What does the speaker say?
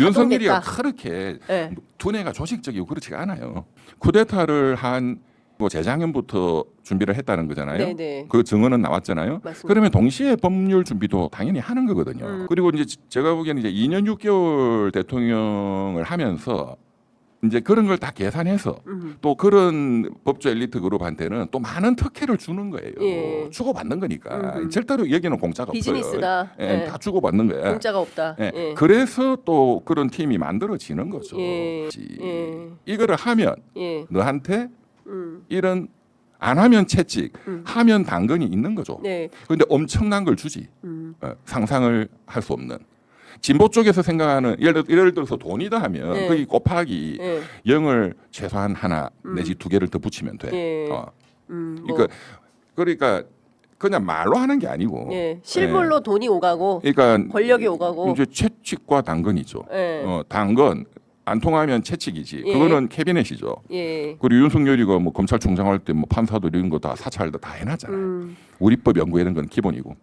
윤석열이가. 그렇게 예. 두뇌가 조직적이고 그렇지가 않아요. 쿠데타를 한 뭐 재작년부터 준비를 했다는 거잖아요. 네네. 그 증언은 나왔잖아요. 맞습니다. 그러면 동시에 법률 준비도 당연히 하는 거거든요. 음. 그리고 이제 제가 보기에는 이제 2년 6개월 대통령을 하면서 이제 그런 걸 다 계산해서 음. 또 그런 법조 엘리트 그룹한테는 또 많은 특혜를 주는 거예요. 예. 주고받는 거니까 음. 절대로 여기는 공짜가 비즈니스다. 없어요. 예, 예. 다 주고받는 거야. 공짜가 없다. 예. 예. 그래서 또 그런 팀이 만들어지는 거죠. 예. 예. 이거를 하면 예. 너한테 음. 이런 안 하면 채찍, 음. 하면 당근이 있는 거죠. 네. 그런데 엄청난 걸 주지. 음. 어, 상상을 할 수 없는. 진보 쪽에서 생각하는 예를, 들- 예를 들어서 돈이다 하면 네. 거기 곱하기 예. 영을 최소한 하나 음. 내지 두 개를 더 붙이면 돼. 예. 어. 음. 뭐. 그러니까 그러니까 그냥 말로 하는 게 아니고. 예. 실물로 돈이 오가고 그러니까 권력이 오가고. 이제 채찍과 당근이죠. 예. 어, 당근 안 통하면 채찍이지. 예. 그거는 캐비넷이죠. 예. 그리고 윤석열이가 뭐 검찰총장 할 때 뭐 판사들 이런 거 다 사찰 다 해놨잖아요. 음. 우리법 연구하는 건 기본이고.